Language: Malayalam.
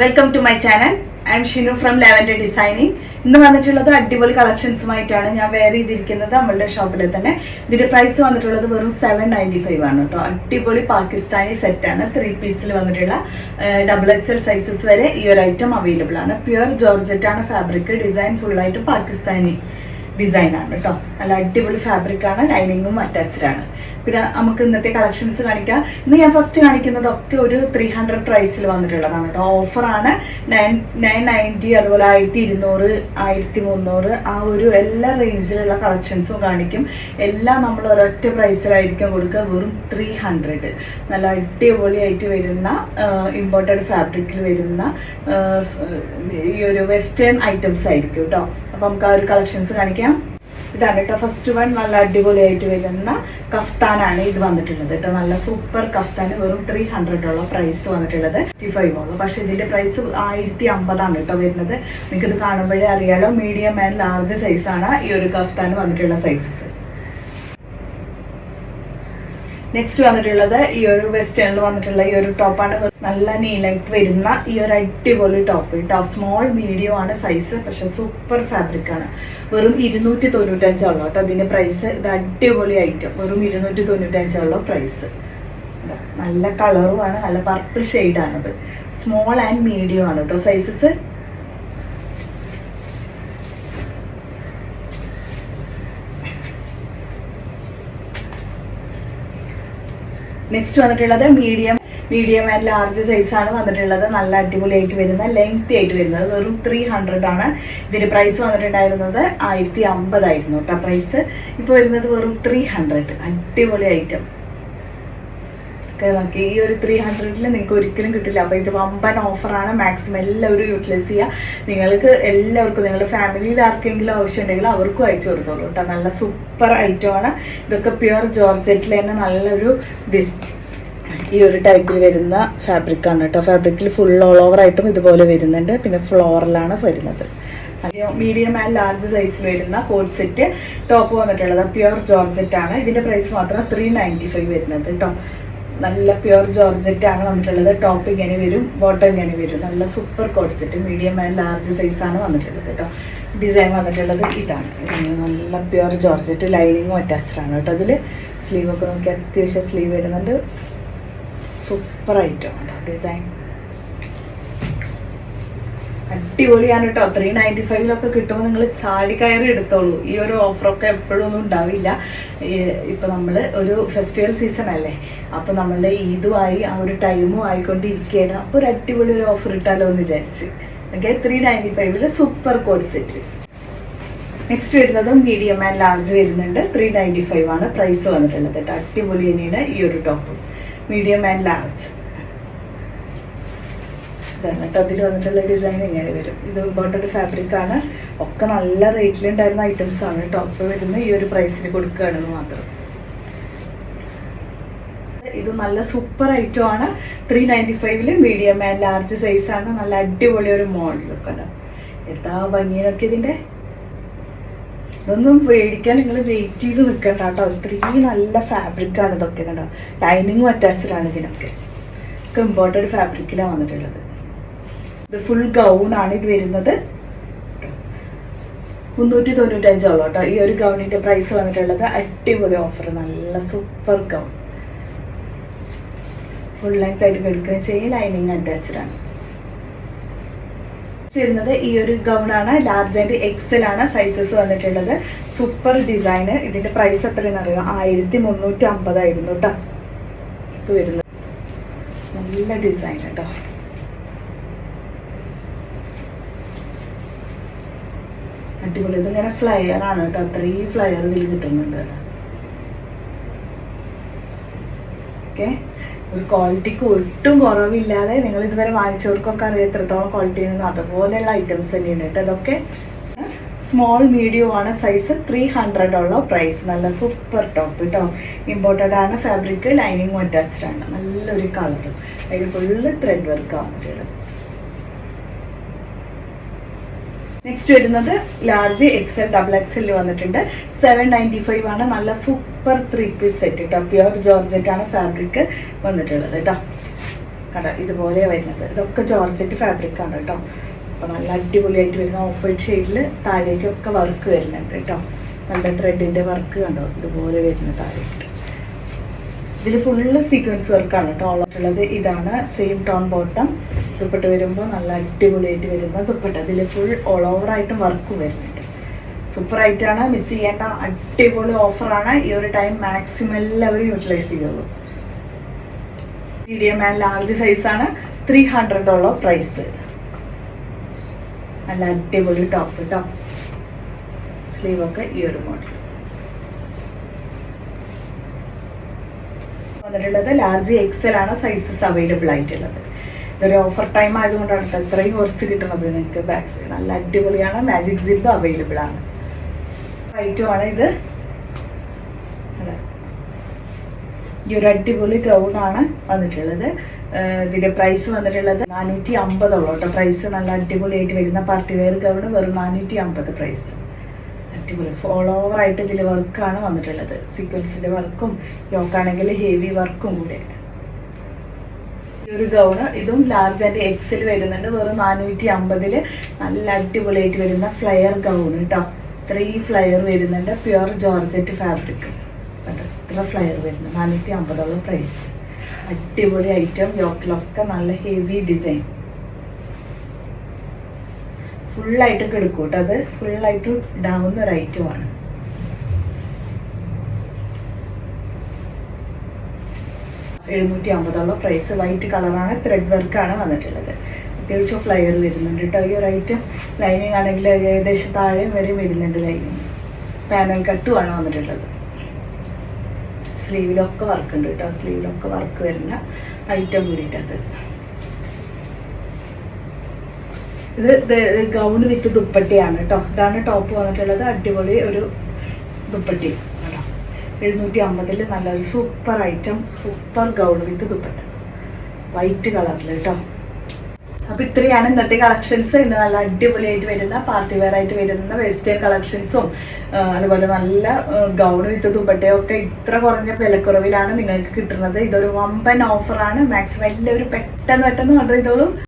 Welcome to my channel I'm Shinu from lavender designing ഇന്ന് വന്നിട്ടുള്ളത് അടിപൊളി കളക്ഷൻസുമായിട്ടാണ്. ഞാൻ വെയർ ചെയ്തിരിക്കുന്നത് നമ്മളുടെ ഷോപ്പിൽ തന്നെ. ഇതിന്റെ പ്രൈസ് വന്നിട്ടുള്ളത് വെറും സെവൻ നയന്റി ഫൈവ് ആണ് കേട്ടോ. അടിപൊളി പാകിസ്ഥാനി സെറ്റ് ആണ്. ത്രീ പീസിൽ വന്നിട്ടുള്ള ഡബിൾ എക്സ് എൽ സൈസസ് വരെ ഈ ഒരു ഐറ്റം അവൈലബിൾ ആണ്. പ്യുവർ ജോർജറ്റ് ആണ് ഫാബ്രിക് ഡിസൈൻ ഫുള്ളായിട്ട് പാകിസ്ഥാനി. ഡിസൈൻ ആണ് കേട്ടോ. നല്ല അടിപൊളി ഫാബ്രിക് ആണ് ലൈനിങ്ങും അറ്റാച്ച്ഡ് ആണ് പിന്നെ നമുക്ക് ഇന്നത്തെ കളക്ഷൻസ് കാണിക്കാം. ഇന്ന് ഞാൻ ഫസ്റ്റ് കാണിക്കുന്നതൊക്കെ ഒരു ത്രീ ഹൺഡ്രഡ് പ്രൈസിൽ വന്നിട്ടുള്ളതാണ് കേട്ടോ. ഓഫറാണ് നയൻ നയൻ നയന്റി അതുപോലെ ആയിരത്തി ഇരുന്നൂറ് ആയിരത്തി മുന്നൂറ് ആ ഒരു എല്ലാ റേഞ്ചിലുള്ള കളക്ഷൻസും കാണിക്കും. എല്ലാം നമ്മൾ ഒരൊറ്റ പ്രൈസിലായിരിക്കും കൊടുക്കുക വെറും ത്രീ ഹൺഡ്രഡ് നല്ല അടിപൊളിയായിട്ട് വരുന്ന ഇമ്പോർട്ടഡ് ഫാബ്രിക്കിൽ വരുന്ന ഈ ഒരു വെസ്റ്റേൺ ഐറ്റംസ് ആയിരിക്കും കേട്ടോ. അപ്പം നമുക്ക് ആ ഒരു കളക്ഷൻസ് കാണിക്കാം. ഇതാണ് കേട്ടോ ഫസ്റ്റ് വൺ നല്ല അടിപൊളിയായിട്ട് വരുന്ന കഫ്താനാണ് ഇത് വന്നിട്ടുള്ളത് കേട്ടോ നല്ല സൂപ്പർ കഫ്താൻ വെറും ത്രീ ഹൺഡ്രഡുള്ള പ്രൈസ് വന്നിട്ടുള്ളത്. ഫിഫ്റ്റി ഫൈവ് ഉള്ളു. പക്ഷെ ഇതിന്റെ പ്രൈസ് ആയിരത്തി അമ്പതാണ് കേട്ടോ വരുന്നത്. നിങ്ങൾക്ക് ഇത് കാണുമ്പോഴേ അറിയാലോ മീഡിയം ആൻഡ് ലാർജ് സൈസാണ് ഈ ഒരു കഫ്താൻ വന്നിട്ടുള്ള സൈസസ് നെക്സ്റ്റ് വന്നിട്ടുള്ളത് ഈ ഒരു വെസ്റ്റേണിൽ വന്നിട്ടുള്ള ഈ ഒരു ടോപ്പാണ് നല്ല നീ ലെങ്ത് വരുന്ന ഈ ഒരു അടിപൊളി ടോപ്പ് കേട്ടോ. സ്മോൾ മീഡിയം ആണ് സൈസ് പക്ഷെ സൂപ്പർ ഫാബ്രിക് ആണ്. വെറും ഇരുന്നൂറ്റി തൊണ്ണൂറ്റഞ്ചുള്ളൂ കേട്ടോ ഇതിന്റെ പ്രൈസ് ഇത് അടിപൊളി ഐറ്റം വെറും ഇരുന്നൂറ്റി തൊണ്ണൂറ്റഞ്ചുള്ള പ്രൈസ് നല്ല കളറുമാണ് നല്ല പർപ്പിൾ ഷെയ്ഡാണിത് സ്മോൾ ആൻഡ് മീഡിയം ആണ് കേട്ടോ സൈസസ് നെക്സ്റ്റ് വന്നിട്ടുള്ളത് medium medium and large size ആണ് വന്നിട്ടുള്ളത്. നല്ല അടിപൊളിയായിട്ട് വരുന്ന ലെങ്ത് ആയിട്ട് വരുന്നത്. വെറും ത്രീ ഹൺഡ്രഡ് ആണ്. ഇതിന്റെ പ്രൈസ് വന്നിട്ടുണ്ടായിരുന്നത് ആയിരത്തി അമ്പതായിരുന്നു കേട്ടോ പ്രൈസ് ഇപ്പോൾ വരുന്നത് വെറും ത്രീ ഹൺഡ്രഡ് അടിപൊളി ഐറ്റം നോക്കി. ഈ ഒരു ത്രീ ഹൺഡ്രഡിൽ നിങ്ങൾക്ക് ഒരിക്കലും കിട്ടില്ല. അപ്പോൾ ഇത് വമ്പൻ ഓഫറാണ് മാക്സിമം എല്ലാവരും യൂട്ടിലൈസ് ചെയ്യുക നിങ്ങൾക്ക് എല്ലാവർക്കും നിങ്ങളുടെ ഫാമിലിയിൽ ആർക്കെങ്കിലും ആവശ്യം ഉണ്ടെങ്കിൽ അവർക്കും അയച്ചു കൊടുത്തോളൂ കേട്ടോ നല്ല സൂപ്പർ ഐറ്റം ആണ്. ഇതൊക്കെ പ്യുവർ ജോർജറ്റിൽ തന്നെ നല്ലൊരു ഈ ഒരു ടൈപ്പിൽ വരുന്ന ഫാബ്രിക് ആണ് കേട്ടോ ഫാബ്രിക്കിൽ ഫുൾ ഓൾ ഓവർ ആയിട്ടും ഇതുപോലെ വരുന്നുണ്ട്. പിന്നെ ഫ്ലോറലാണ് വരുന്നത്. മീഡിയം ആൻഡ് ലാർജ് സൈസിൽ വരുന്ന കോഡ് സെറ്റ് ടോപ്പ് വന്നിട്ടുള്ളത് പ്യുവർ ജോർജറ്റ് ആണ്. ഇതിന്റെ പ്രൈസ് മാത്രം ത്രീ നയന്റി ഫൈവ് വരുന്നത് കേട്ടോ നല്ല പ്യുർ ജോർജറ്റ് ആണ് വന്നിട്ടുള്ളത്. ടോപ്പ് ഇങ്ങനെ വരും ബോട്ടം ഇങ്ങനെ വരും. നല്ല super co-ord set medium and large size ആണ് വന്നിട്ടുള്ളത് കേട്ടോ ഡിസൈൻ വന്നിട്ടുള്ളത് ഇതാണ്. നല്ല പ്യുർ ജോർജറ്റ് ലൈനിങ്ങും അറ്റാച്ച്ഡ് ആണ് കേട്ടോ അതിൽ സ്ലീവൊക്കെ നോക്കി അത്യാവശ്യം സ്ലീവ് വരുന്നുണ്ട്. സൂപ്പർ ഐറ്റം ഡിസൈൻ അടിപൊളിയാണ് കേട്ടോ ത്രീ നയന്റി ഫൈവിലൊക്കെ കിട്ടുമ്പോൾ നിങ്ങൾ ചാടി കയറി എടുത്തോളൂ. ഈ ഒരു ഓഫറൊക്കെ എപ്പോഴും ഒന്നും ഉണ്ടാവില്ല. ഇപ്പം നമ്മൾ ഒരു ഫെസ്റ്റിവൽ സീസൺ അല്ലേ? അപ്പോൾ നമ്മളുടെ ഈദുമായി ആ ഒരു ടൈമും ആയിക്കൊണ്ടിരിക്കുകയാണ്. അപ്പോൾ ഒരു അടിപൊളി ഒരു ഓഫർ ഇട്ടാലോ എന്ന് വിചാരിച്ച്. ഓക്കെ ത്രീ നയന്റി ഫൈവിൽ സൂപ്പർ കോഡ് സെറ്റ് നെക്സ്റ്റ് വരുന്നത് മീഡിയം ആൻഡ് ലാർജ് വരുന്നുണ്ട്. ത്രീ നയന്റി ഫൈവ് ആണ് പ്രൈസ് വന്നിട്ടുള്ളത് കേട്ടോ അടിപൊളി തന്നെയാണ് ഈ ഒരു ടോപ്പ് മീഡിയം ആൻഡ് ലാർജ് ഇതാണ് കേട്ടോ അതിൽ വന്നിട്ടുള്ള ഡിസൈൻ ഇങ്ങനെ വരും. ഇത് ഇമ്പോർട്ടന്റ് ഫാബ്രിക് ആണ്. ഒക്കെ നല്ല റേറ്റിലുണ്ടായിരുന്ന ഐറ്റംസ് ആണ് കേട്ടോ അപ്പോൾ വരുന്ന ഈ ഒരു പ്രൈസിന് കൊടുക്കുകയാണെന്ന് മാത്രം. ഇത് നല്ല സൂപ്പർ ഐറ്റം ആണ്. ത്രീ നയന്റി ഫൈവിൽ മീഡിയം ആൻഡ് ലാർജ് സൈസ് ആണ്. നല്ല അടിപൊളി ഒരു മോഡലൊക്കെ ഉണ്ട് എന്താ ഭംഗി ഇതിന്റെ? ഇതൊന്നും മേടിക്കാൻ നിങ്ങൾ വെയിറ്റ് ചെയ്ത് നിൽക്കണ്ട കേട്ടോ ഇത്രയും നല്ല ഫാബ്രിക് ആണ് ഇതൊക്കെ കേട്ടോ ലൈനിങ്ങും അറ്റാച്ച്ഡ് ആണ് ഇതിനൊക്കെ. ഒക്കെ ഇമ്പോർട്ടഡ് ഫാബ്രിക്കിലാണ് വന്നിട്ടുള്ളത്. ഫുൾ ഗൗൺ ആണ് ഇത് വരുന്നത്. മുന്നൂറ്റി തൊണ്ണൂറ്റഞ്ചോളം കേട്ടോ ഈ ഒരു ഗൗണിന്റെ പ്രൈസ് വന്നിട്ടുള്ളത് അടിപൊളി ഓഫർ നല്ല സൂപ്പർ ഗൗൺ ഫുൾ ലെങ്ത് ആയിട്ട് എടുക്കുകയും ചെയ്യും ലൈനിങ് അറ്റാച്ച്ഡ് ആണ്. വരുന്നത് ഈ ഒരു ഗൗൺ ആണ്. ലാർജ് ആൻഡ് എക്സൽ ആണ് സൈസസ് വന്നിട്ടുള്ളത്. സൂപ്പർ ഡിസൈന് ഇതിന്റെ പ്രൈസ് എത്രയെന്ന് അറിയാം? ആയിരത്തി മുന്നൂറ്റി അമ്പതായിരുന്നു കേട്ടോ വരുന്നത്. നല്ല ഡിസൈൻ കേട്ടോ അടിപൊളി. ഇതിങ്ങനെ ഫ്ലയർ ആണ് കേട്ടോ. അത്രയും ഫ്ലയർ ഇതിൽ കിട്ടുന്നുണ്ട് കേട്ടോ. ഓക്കെ ഒരു ക്വാളിറ്റിക്ക് ഒട്ടും കുറവില്ലാതെ നിങ്ങൾ ഇതുവരെ വാങ്ങിച്ചവർക്കൊക്കെ അറിയാം. എത്രത്തോളം ക്വാളിറ്റി ആണെന്ന്. അതുപോലെയുള്ള ഐറ്റംസ് തന്നെയാണ് കേട്ടോ. ഇതൊക്കെ സ്മോൾ മീഡിയം ആണ്. സൈസ് ത്രീ ഹൺഡ്രഡ് ഉള്ള പ്രൈസ് നല്ല സൂപ്പർ ടോപ്പ് കേട്ടോ ഇമ്പോർട്ടഡ് ആണ്. ഫാബ്രിക് ലൈനിങ് അറ്റാച്ച്ഡ് ആണ്. നല്ലൊരു കളറും അതിൽ ഫുള്ള് ത്രെഡ് വർക്ക് വന്നിട്ടുള്ളത്. നെക്സ്റ്റ് വരുന്നത് large X L double X L വന്നിട്ടുണ്ട്. സെവൻ നയന്റി ഫൈവ് ആണ്. നല്ല സൂപ്പർ ത്രീ പീസ് സെറ്റ് കേട്ടോ പ്യുവർ ജോർജറ്റ് ആണ് ഫാബ്രിക് വന്നിട്ടുള്ളത് കേട്ടോ കട ഇതുപോലെ വരുന്നത്. ഇതൊക്കെ ജോർജറ്റ് ഫാബ്രിക് ആണ് കേട്ടോ അപ്പോൾ നല്ല അടിപൊളിയായിട്ട് വരുന്ന ഓഫ് വൈറ്റ് ഷെയ്ഡിൽ താഴേക്കൊക്കെ വർക്ക് വരുന്നുണ്ട് കേട്ടോ നല്ല ത്രെഡിന്റെ വർക്ക് കണ്ടോ? ഇതുപോലെ വരുന്ന താഴേക്ക് ഇതിൽ ഫുള്ള് സീക്വൻസ് വർക്കാണ് കേട്ടോ. ഉള്ളത് ഇതാണ് സെയിം ടോൺ ബോട്ടം ദുപ്പട്ട വരുമ്പോൾ നല്ല അടിപൊളിയായിട്ട് വരുന്ന ദുപ്പട്ട. ഇതിൽ ഫുൾ ഓൾ ഓവർ ആയിട്ടും വർക്കും വരുന്നുണ്ട്. സൂപ്പർ ആയിട്ടാണ് മിസ് ചെയ്യേണ്ട അടിപൊളി ഓഫറാണ് ഈ ഒരു ടൈം മാക്സിമം എല്ലാവരും യൂട്ടിലൈസ് ചെയ്തോളൂ. മീഡിയം ആൻഡ് ലാർജ് സൈസാണ് ത്രീ ഹൺഡ്രഡ് ഡോളർ പ്രൈസ് നല്ല അടിപൊളി ടോപ്പ് കേട്ടോ സ്ലീവൊക്കെ ഈ ഒരു മോഡൽ വന്നിട്ടുള്ളത് ലാർജ് എക്സൽ ആണ് സൈസസ് അവൈലബിൾ ആയിട്ടുള്ളത്. ഇതൊരു ഓഫർ ടൈം ആയതുകൊണ്ടാണ് ഇത്രയും കുറച്ച് കിട്ടുന്നത് നിങ്ങൾക്ക് സൈഡ് നല്ല അടിപൊളിയാണ് മാജിക് സിബ് അവൈലബിൾ ആണ്. റൈറ്റും ആണ് ഇത്. ഈ ഒരു അടിപൊളി ഗൗണാണ് വന്നിട്ടുള്ളത്. ഇതിന്റെ പ്രൈസ് വന്നിട്ടുള്ളത് നാനൂറ്റി അമ്പതോളം കേട്ടോ പ്രൈസ് നല്ല അടിപൊളിയായിട്ട് വരുന്ന പാർട്ടി വെയർ ഗൗണ് വെറും നാനൂറ്റി അമ്പത് പ്രൈസ് അടിപൊളി. ഫോളോ ഓവർ ആയിട്ട് ഇതിൽ വർക്കാണ് വന്നിട്ടുള്ളത്. സീക്വൻസിന്റെ വർക്കും യോക്കാണെങ്കിൽ ഹെവി വർക്കും കൂടെ. ഒരു ഗൗണ് ഇതും ലാർജ് ആൻഡ് എക്സിൽ വരുന്നുണ്ട്. വെറും നാനൂറ്റി അമ്പതിൽ നല്ല അടിപൊളിയായിട്ട് വരുന്ന ഫ്ലയർ ഗൗൺ കേട്ടോ ത്രീ ഫ്ലയർ വരുന്നുണ്ട്. പ്യുർ ജോർജറ്റ് ഫാബ്രിക് ഇത്ര ഫ്ലയർ വരുന്നു? നാനൂറ്റി അമ്പതോളം പ്രൈസ് അടിപൊളി ഐറ്റം യോക്കിലൊക്കെ നല്ല ഹെവി ഡിസൈൻ ഫുള്ളായിട്ട് കെടുക്കും കേട്ടോ. അത് ഫുള്ളായിട്ട് ഇടാവുന്ന ഒരു ഐറ്റമാണ് എഴുന്നൂറ്റി അമ്പതോളം പ്രൈസ് വൈറ്റ് കളറാണ് ത്രെഡ് വർക്കാണ് വന്നിട്ടുള്ളത്. അത്യാവശ്യം ഫ്ലയർ വരുന്നുണ്ട് കേട്ടോ ഈ ഒരു ഐറ്റം ലൈനിങ് ആണെങ്കിൽ ഏകദേശം താഴെ വരെ വരുന്നുണ്ട് ലൈനിങ് പാനൽ ആണ് വന്നിട്ടുള്ളത്. സ്ലീവിലൊക്കെ വർക്ക് ഉണ്ട് കേട്ടോ. സ്ലീവിലൊക്കെ വർക്ക് വരുന്ന ഐറ്റം കൂടിയിട്ടത്. ഇത് ഗൗൺ വിത്ത് ദുപ്പട്ടിയാണ് കേട്ടോ ഇതാണ് ടോപ്പ് വന്നിട്ടുള്ളത്. അടിപൊളി ഒരു ദുപ്പട്ടി. കേട്ടോ എഴുന്നൂറ്റി അമ്പതിൽ നല്ലൊരു super item super gown with dupatta. White കളറിൽ കേട്ടോ അപ്പൊ ഇത്രയാണ് ഇന്നത്തെ കളക്ഷൻസ് ഇന്ന് നല്ല അടിപൊളിയായിട്ട് വരുന്ന പാർട്ടി വെയർ ആയിട്ട് വരുന്ന വെസ്റ്റേൺ കളക്ഷൻസും അതുപോലെ നല്ല ഗൗൺ വിത്ത് ദുപ്പട്ടയും ഒക്കെ ഇത്ര കുറഞ്ഞ വിലക്കുറവിലാണ് നിങ്ങൾക്ക് കിട്ടുന്നത്. ഇതൊരു വമ്പൻ ഓഫറാണ് മാക്സിമം എല്ലാവരും പെട്ടെന്ന് പെട്ടെന്ന് ഓർഡർ ചെയ്തോളൂ.